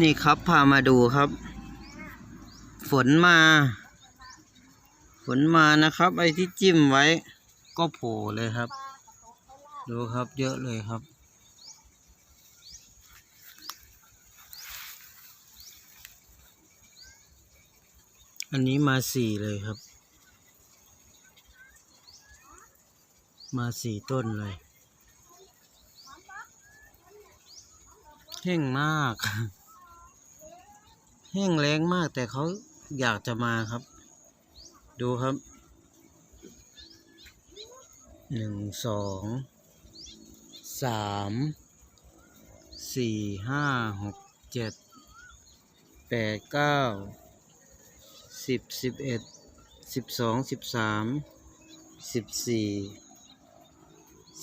นี่ครับพามาดูครับ ฝนมา ฝนมานะครับ ไอ้ที่จิ้มไว้ ก็โผล่เลยครับ ดูครับเยอะเลยครับ อันนี้มาสี่เลยครับ มาสี่ต้นเลยแห้งมาก แห้งแรงมากแต่เขาอยากจะมาครับ ดูครับหนึ่งสองสามสี่ห้าหกเจ็ดแปดเก้าสิบสิบเอ็ดสิบสองสิบสามสิบสี่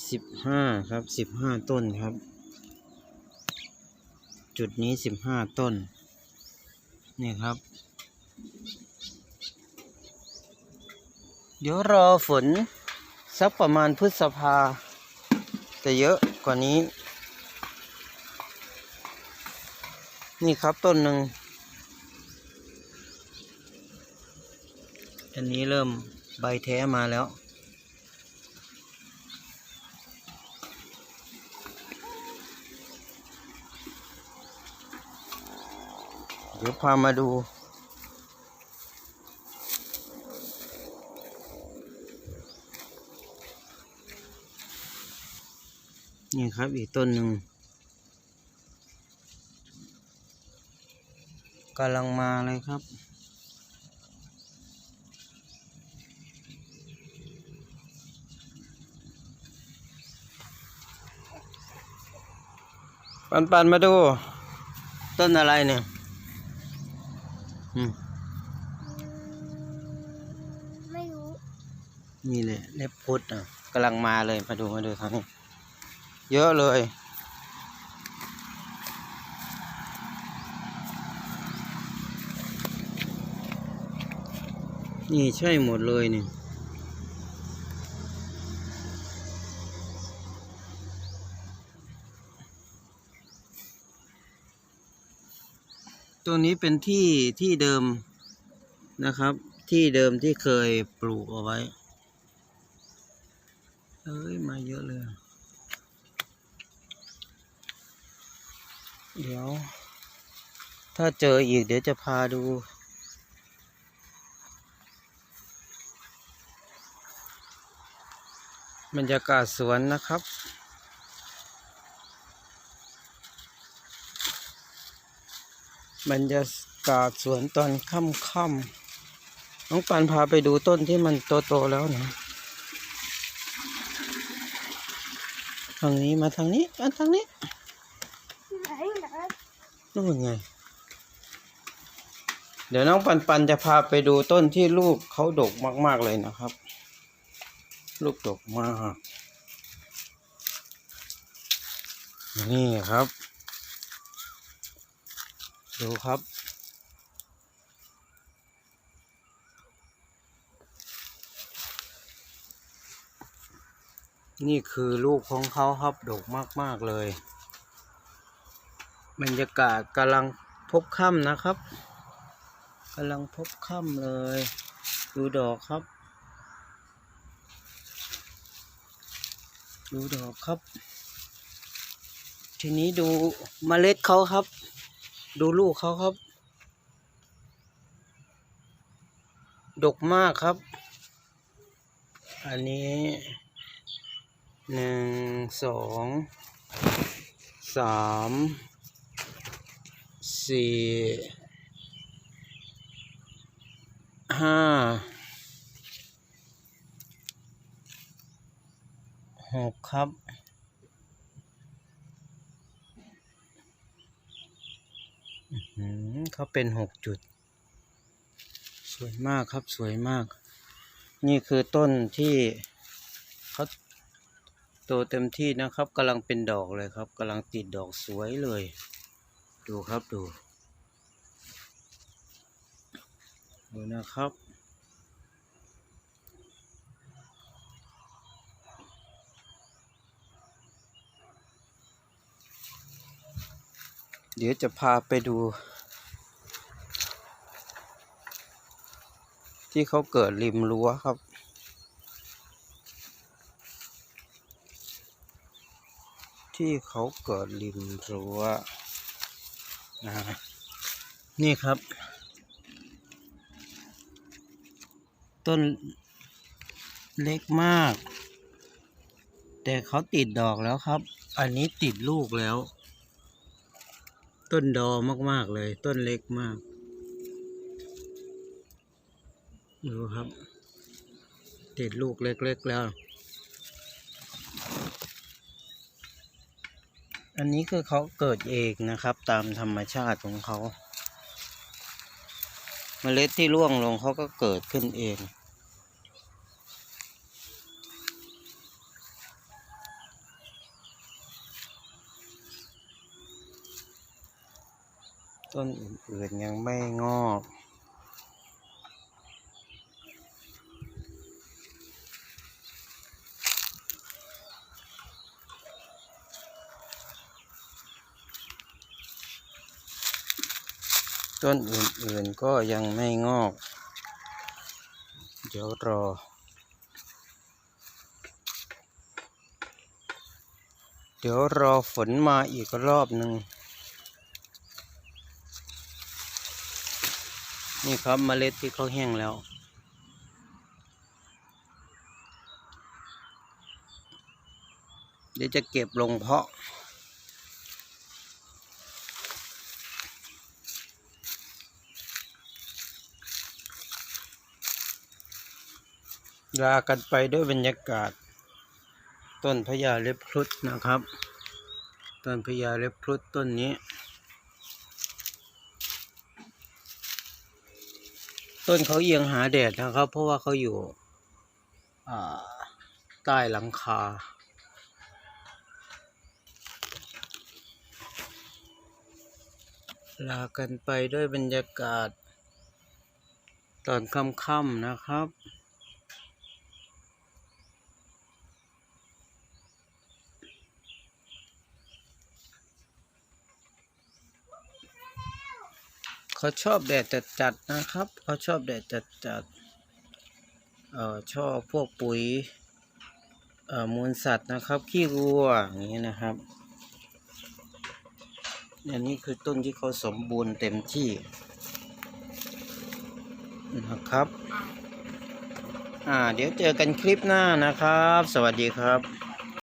สิบห้าครับสิบห้าต้นครับ จุดนี้สิบห้าต้น นี่ครับ เดี๋ยวรอฝนสักประมาณพฤษภาจะเยอะกว่านี้ นี่ครับต้นหนึ่งอันนี้เริ่มใบแท้มาแล้ว เดี๋ยวพามาดู นี่ครับอีกต้นหนึ่งกำลังมาเลยครับปันปันมาดู ต้นอะไรเนี่ย อืมไม่รู้นี่แหละเล็บพุดอะกำลังมาเลยมาดูมาดูทางนี้เยอะเลย นี่ใช่หมดเลยนี่ ตัวนี้เป็นที่ที่เดิมนะครับ ที่เดิมที่เคยปลูกเอาไว้ เอ้ย มาเยอะเลย เดี๋ยว ถ้าเจออีกเดี๋ยวจะพาดูบรรยากาศสวนนะครับ บรรยากาศสวนตอนค่ำๆน้องปันพาไปดูต้นที่มันโตๆแล้วนะทางนี้มาทางนี้มาทางนี้นไหนนู่นไง เดี๋ยวน้องปันปันจะพาไปดูต้นที่ลูกเขาดกมาก ๆ เลยนะครับ ลูกดกมาก นี่ครับ ดูครับ นี่คือลูกของเขาครับดกมาก ๆ เลย บรรยากาศกำลังพบค่ำนะครับกำลังพบค่ำเลย ดูดอกครับ ดูดอกครับ ทีนี้ดูเมล็ดเขาครับ ดูลูกเขาครับ ดกมากครับ อันนี้หนึ่งสองสามสี่ห้าหกครับ อื้อหือ เขาเป็นหกจุด สวยมากครับสวยมาก นี่คือต้นที่เขาโตเต็มที่นะครับกำลังเป็นดอกเลยครับกำลังติดดอกสวยเลย ดูครับดู ดูนะครับเดี๋ยวจะพาไปดู ที่เขาเกิดริมรั้วครับ ที่เขาเกิดริมรั้วนะนี่ครับ ต้นเล็กมาก แต่เขาติดดอกแล้วครับ อันนี้ติดลูกแล้ว ต้นดอมากๆเลย ต้นเล็กมาก ดูครับ ติดลูกเล็กๆแล้ว อันนี้คือเขาเกิดเองนะครับ ตามธรรมชาติของเขาเมล็ดที่ร่วงลงเขาก็เกิดขึ้นเองต้นอื่นๆยังไม่งอก ต้นอื่นๆก็ยังไม่งอก เดี๋ยวรอ เดี๋ยวรอฝนมาอีกรอบหนึ่งนี่ครับเมล็ดที่เขาแห้งแล้ว เดี๋ยวจะเก็บลงเพาะ ลากันไปด้วยบรรยากาศ ต้นพญาเล็บพลุดนะครับ ต้นพญาเล็บพลุดต้นนี้ ต้นเขาเอียงหาแดดนะครับ เพราะว่าเขาอยู่ใต้หลังคาลากันไปด้วยบรรยากาศ ตอนค่ำๆนะครับ เขาชอบแดดจัดๆนะครับเขาชอบแดดจัดๆเอ่อชอบพวกปุ๋ยเอ่อมูลสัตว์นะครับขี้วัวอย่างนี้นะครับอันนี้คือต้นที่เขาสมบูรณ์เต็มที่นะครับ อ่า เดี๋ยวเจอกันคลิปหน้านะครับ สวัสดีครับ